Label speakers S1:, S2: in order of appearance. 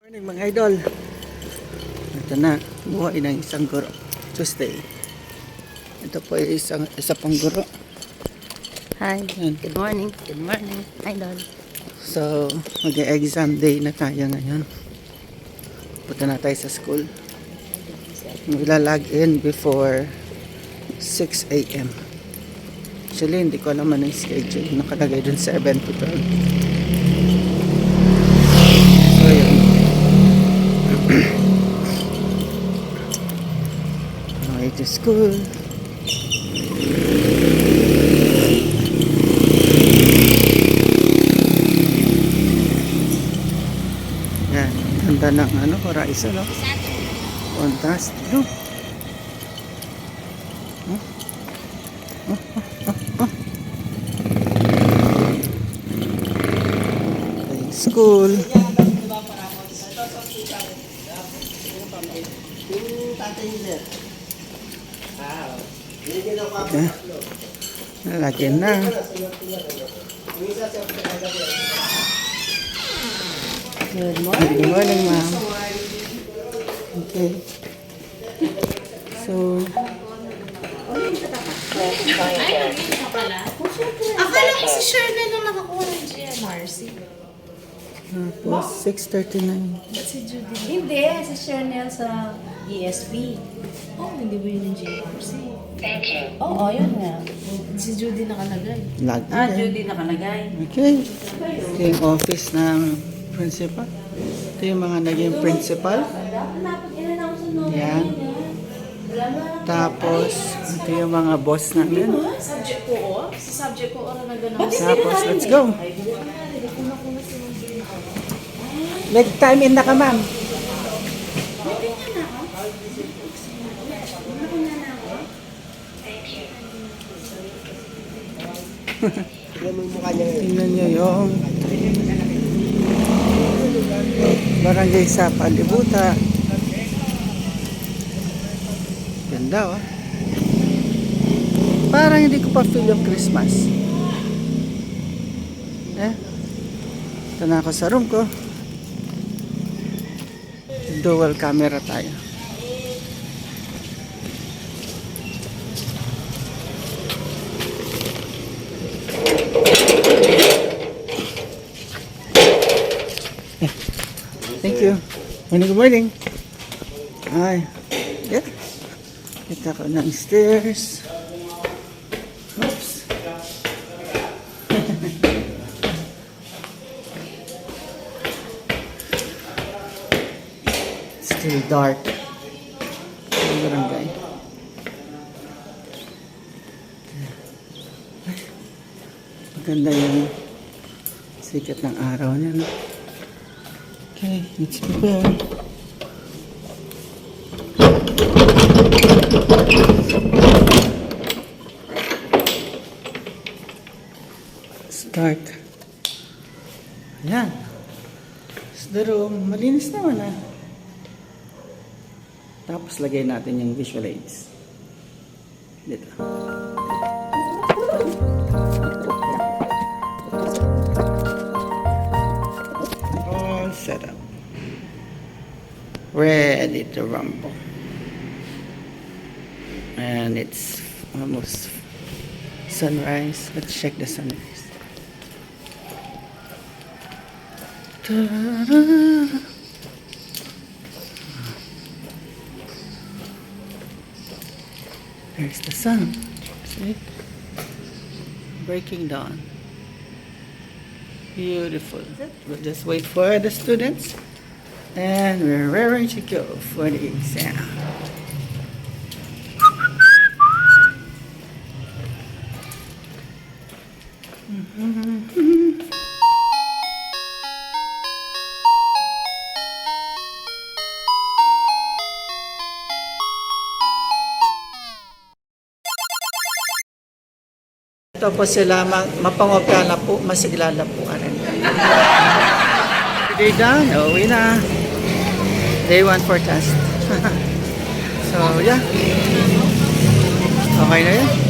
S1: Morning mga idol. Ito na, buhay ng isang guro. Tuesday. Ito po ay isang, isa pang guro.
S2: Hi. Good morning. Good morning. Idol.
S1: So, mag-exam day na tayo ngayon. Punta na tayo sa school. Magla-log in before 6 a.m. Actually, hindi ko alam ano yung schedule. Nakalagay dun 7 to 12. So, yun. Okay to school. Yan. Ganda ng ano, horizon, no? Contrast, no? Huh? Huh? Huh? Huh? Okay, School. Okay. Lalagyan na.
S2: Good morning.
S1: Good morning, ma'am. Okay. So,
S3: Akala ko si Shirley nung nakakuha ng GMRC.
S1: Tapos 6.39.
S3: Ba't si Judy? Hindi, si Chanel sa ESP. Oh, hindi ba yun ng GMRC? Oo, oh, yun nga. Si Judy nakalagay.
S1: Lagi
S2: Ah,
S1: din.
S2: Judy nakalagay.
S1: Okay. Ito yung office ng principal. Ito yung mga naging principal. Yan. Tapos, ito yung mga boss namin.
S3: Subject ko, oh. Sa subject ko, oras na ganun.
S1: Tapos, let's go. Nag-time in na ka, ma'am. Tingnan nyo yung barangay sa Palibuta. Ganda, oh. Parang hindi ko pa feel yung Christmas. Eh, ito na ako sa room ko. Dual camera tayo. Thank you. Morning, good morning. Hi. Yeah. Kita ko ng stairs. Still dark. Ang barangay. Maganda yung sikat ng araw niya. No? Okay, let's prepare. Start. Ayan. It's the room. Malinis naman ah. Tapos lagay natin yung visual aids. Dito. All set up. Ready to rumble. And it's almost sunrise. Let's check the sunrise. Ta-da! There's the sun. See? Breaking dawn. Beautiful. We'll just wait for the students. And we're raring to go for the exam. Ito po sila ma- mapangopyala po, masiglala po ka rin. Day done, uwi na. Day one for test. so, yeah. Okay na yun.